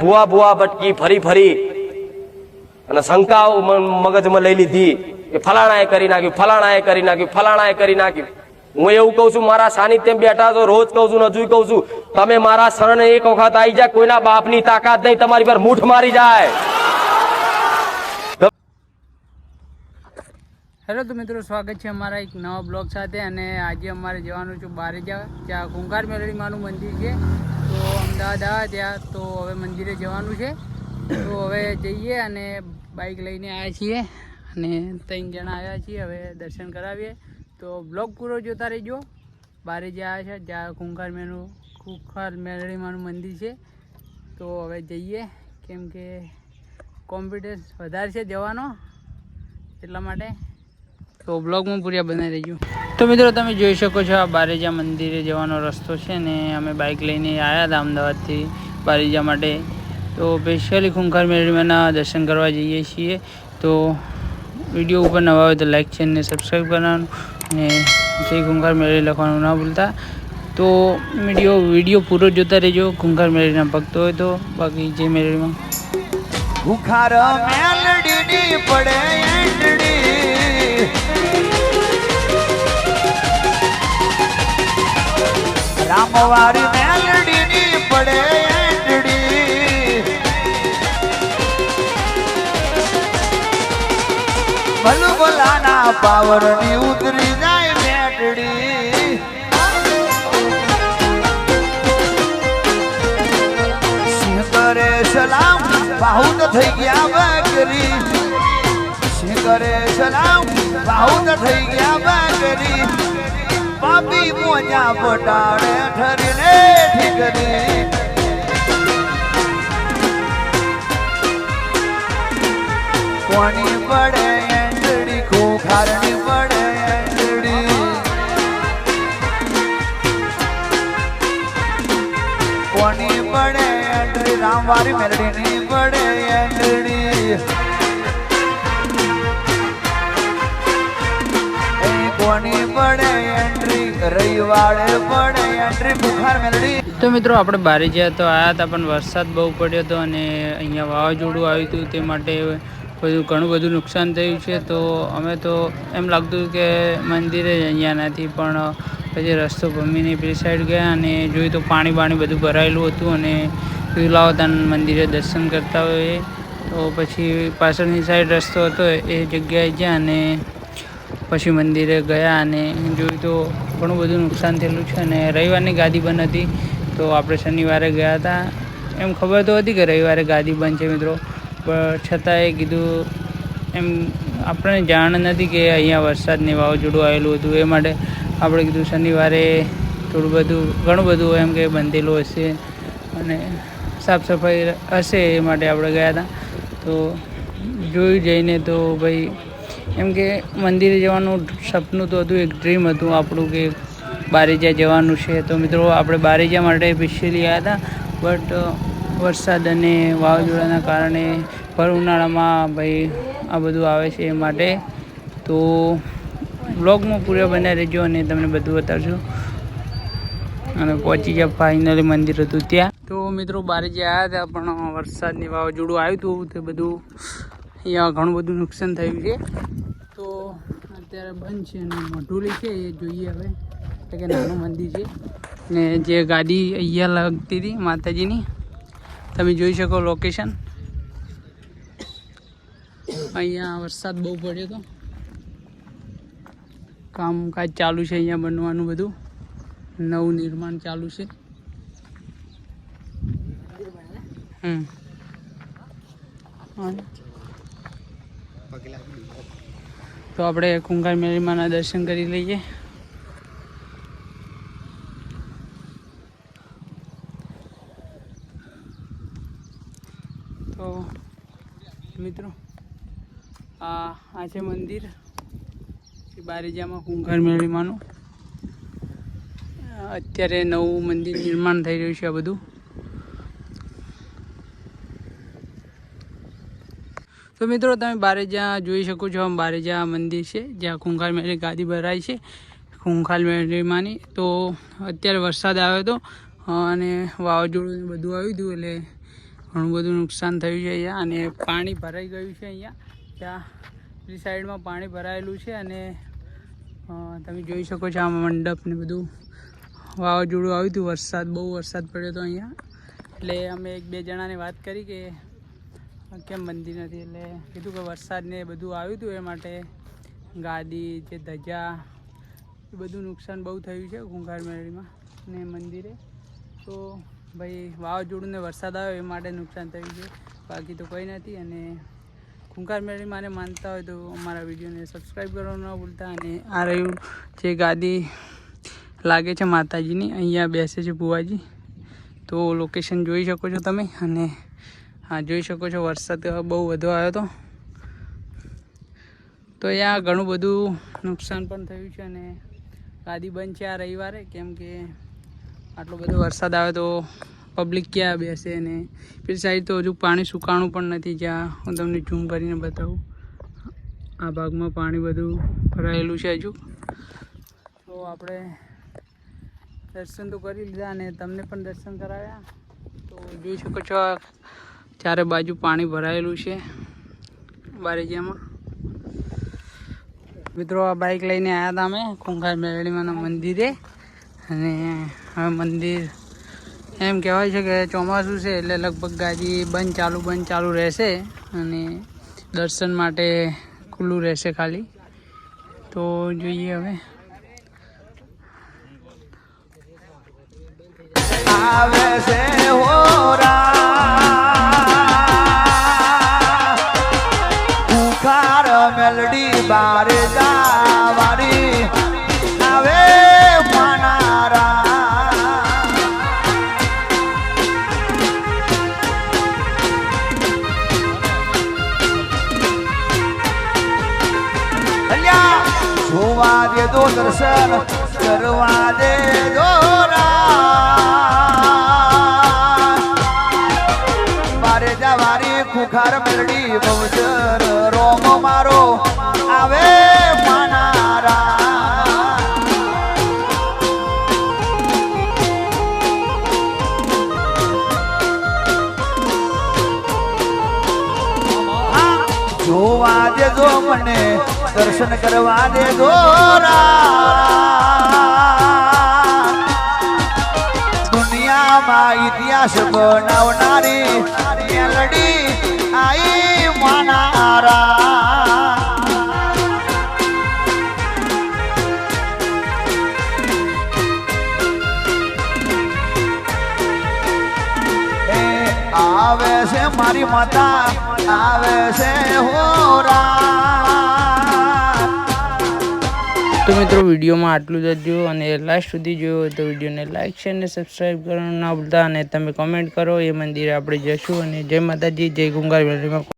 ભુવા ભુવા ભટકી ફરી ફરી અને શંકાઓ મગજમાં લઈ લીધી કે ફલાણાએ કરી નાખ્યું, ફલાણાએ કરી નાખ્યું, ફલાણાએ કરી નાખ્યું. હું એવું કહું છું, મારા સાનિધ્યમ બેઠા છો, રોજ કહું છું, હજુ કહું છું, તમે મારા શરણ એક વખત આવી જાય કોઈના બાપની તાકાત નહીં, તમારી પર મૂઠ મારી જાય. હેલો તો મિત્રો, સ્વાગત છે અમારા એક નવા બ્લોગ સાથે અને આજે અમારે જવાનું છું બારેજા ત્યાં કુંકાર મેલડીમાનું મંદિર છે. તો અમદાવાદ આવ્યા ત્યાં તો હવે મંદિરે જવાનું છે. તો હવે જઈએ અને બાઇક લઈને આવ્યા છીએ. અને ત્રણ જણા આવ્યા છીએ, હવે દર્શન કરાવીએ. તો બ્લોગ પૂરો જોતા રહેજો. બારેજા આવ્યા છે, જ્યાં કુંકાર મેનું કુંખાર મેલડીમાનું મંદિર છે. તો હવે જઈએ. કેમ કે કોમ્પિટન્સ વધારે છે જવાનો એટલા માટે. તો બ્લોગમાં પૂર્યા બનાવી રહેજો તો મિત્રો તમે જોઈ શકો છો આ બારેજા મંદિરે જવાનો રસ્તો છે ને અમે બાઇક લઈને આવ્યા હતા અમદાવાદથી બારેજા માટે. તો સ્પેશિયલી ખુંખાર મેળવીના દર્શન કરવા જઈએ છીએ. તો વીડિયો ઉપર નવા હોય તો છે અને સબસ્ક્રાઈબ કરવાનું ને જય ખુંખાર મેળવી લખવાનું ના ભૂલતા. તો વીડિયો વીડિયો પૂરો જોતા રહેજો. ખુંખાર મેળવીના ભક્તો હોય તો બાકી જય મેળવીમાં. ખુંખાર મેળડી પડે એંડડી મેલડી ની પડે એંડડી ભલાના પાવરની ઉતરી જાય મેટડી. સિંહ સલામ બાહુત થઈ ગયા બકરી. સિંહ સલામ બાહુત થઈ ગયા બકરી. પાપી મોજા બટાડે ઠરીને ઠીકરી. કોની પડે એંડડી ખોખારની પડે એંડડી. કોની પડે એન્ટ્રી રામવારી મેલડીની પડે તો મિત્રો, આપણે બારી ગયા તો આવ્યા હતા, પણ વરસાદ બહુ પડ્યો હતો અને અહીંયા વાવાઝોડું આવ્યું હતું, તે માટે બધું ઘણું બધું નુકસાન થયું છે. તો અમે તો એમ લાગતું કે મંદિરે જ અહીંયા નથી, પણ પછી રસ્તો ભમીને પેલી સાઈડ ગયા અને જોયું તો પાણી બાણી બધું ભરાયેલું હતું અને લાવો મંદિરે દર્શન કરતા હોય તો પછી પાછળની સાઈડ રસ્તો હતો, એ જગ્યાએ ગયા અને પછી મંદિરે ગયા અને જોયું તો ઘણું બધું નુકસાન થયેલું છે અને રવિવારની ગાદી બંધ હતી તો આપણે શનિવારે ગયા હતા. એમ ખબર તો હતી કે રવિવારે ગાદી બંધ છે મિત્રો, પણ છતાંય કીધું એમ આપણને જાણ નથી કે અહીંયા વરસાદને વાવાઝોડું આવેલું હતું. એ માટે આપણે કીધું શનિવારે થોડું બધું, ઘણું બધું એમ કે બંધેલું હશે અને સાફ સફાઈ હશે એ માટે આપણે ગયા હતા. તો જોયું જઈને તો ભાઈ એમ કે મંદિરે જવાનું સપનું તો હતું, એક ડ્રીમ હતું આપણું કે બારેજા જવાનું છે. તો મિત્રો, આપણે બારેજા માટે સ્પેશિયલી આવ્યા હતા બટ વરસાદ અને વાવાઝોડાના કારણે ભર ઉનાળામાં ભાઈ આ બધું આવે છે એ માટે. તો બ્લોગમાં પૂરા બન્યા રહેજો અને તમને બધું બતાવશું અને પહોંચી ગયા ફાઇનલી મંદિર હતું ત્યાં. તો મિત્રો બારે જે આવ્યા હતા, પણ વરસાદની વાવાઝોડું આવ્યું હતું તે બધું. અહીંયા ઘણું બધું નુકસાન થયું છે. અત્યારે બંધ છે અને મઢુલી છે, એ જોઈએ હવે. એટલે કે નાનું મંદિર છે. ને જે ગાડી અહીંયા લાગતી હતી માતાજીની, તમે જોઈ શકો લોકેશન અહીંયા વરસાદ બહુ પડ્યો હતો. કામકાજ ચાલુ છે અહીંયા બનવાનું બધું. નવું નિર્માણ ચાલુ છે. હમ. હા. તો આપણે કુંકાર મેળીમાના દર્શન કરી લઈએ. તો મિત્રો, આ આ છે મંદિર બારેજામાં કુંકાર મેળીમાનું. અત્યારે નવું મંદિર નિર્માણ થઈ રહ્યું છે આ બધું. તો મિત્રો, તમે બારેજા જોઈ શકો છો. આમ બારેજા મંદિર છે, જ્યાં ખૂંખાર મેળી ગાદી ભરાય છે. ખૂંખાર મેળીમાંની. તો અત્યારે વરસાદ આવ્યો હતો, અને વાવાઝોડું બધું આવ્યું હતું, એટલે ઘણું બધું નુકસાન થયું છે અહીંયા. અને પાણી ભરાઈ ગયું છે અહીંયા. ત્યાં પેલી સાઈડમાં પાણી ભરાયેલું છે, અને તમે જોઈ શકો છો આ મંડપ ને બધું. વાવાઝોડું આવ્યું હતું, વરસાદ, બહુ વરસાદ પડ્યો હતો અહીંયા. એટલે અમે એક બે જણાને વાત કરી કે કેમ મંદિર નથી? એટલે કીધું કે વરસાદ ને બધું આવ્યું હતું એ માટે ગાદી, જે ધજા, એ બધું નુકસાન બહુ થયું છે ગુંગાર મેળીમાં ને મંદિરે. તો ભાઈ વાવાઝોડું ને વરસાદ આવ્યો એ માટે નુકસાન થયું છે. બાકી તો કંઈ નથી અને ખૂંખાર મેળી માને માનતા હોય તો અમારા વિડીયોને સબસ્ક્રાઈબ કરવાનું ન ભૂલતા અને આ રહ્યું જે ગાદી લાગે છે માતાજીની, અહીંયા બેસે છે ભુવાજી. તો લોકેશન જોઈ શકો છો તમે અને હા, જોઈ શકો છો વરસાદ બહુ વધુ આવ્યો હતો. તો અહીંયા ઘણું બધું નુકસાન પણ થયું છે અને ગાદી બંધ છે આ રવિવારે, કેમ કે આટલો બધો વરસાદ આવે તો પબ્લિક ક્યાં બેસે ને? પેલી સાઈડ તો હજુ પાણી સુકાણું પણ નથી જ્યાં. હું તમને ઝૂમ કરીને બતાવું. આ ભાગમાં પાણી બધું ભરાયેલું છે હજુ. તો આપણે દર્શન તો કરી લીધા અને તમને પણ દર્શન કરાવ્યા. તો જોઈ શકો છો ચારે બાજુ પાણી ભરાયેલું છે બારેજીયામાં. મિત્રો, આ બાઇક લઈને આવ્યા હતા અમે કુંખાર મેળવીમાંના મંદિરે. અને હવે મંદિર એમ કહેવાય છે કે ચોમાસું છે એટલે લગભગ ગાજી બંધ ચાલુ બંધ ચાલુ રહેશે અને દર્શન માટે ખુલ્લું રહેશે ખાલી. તો જોઈએ હવે. આવે છે હોરા દે દો દર્શન કરવા દે દોરા મારે જવારી ખુખાર મેળડી બહુચર રોમ મારો આવે માનારા જોવા દેજો મને દર્શન કરવા દેજો દુનિયામાં ઇતિહાસ બનાવનારી મેલડી આઈ માનારા. આવે છે મારી માતા, આવે છે હોરા. તો મિત્રો, વિડીયોમાં આટલું જ હતું અને લાસ્ટ સુધી જોયો તો વિડીયોને લાઇક છે અને સબસ્ક્રાઈબ કરવાનું ના ભૂલતા અને તમે કોમેન્ટ કરો. એ મંદિરે આપણે જશું અને જય માતાજી, જય ગુંગાર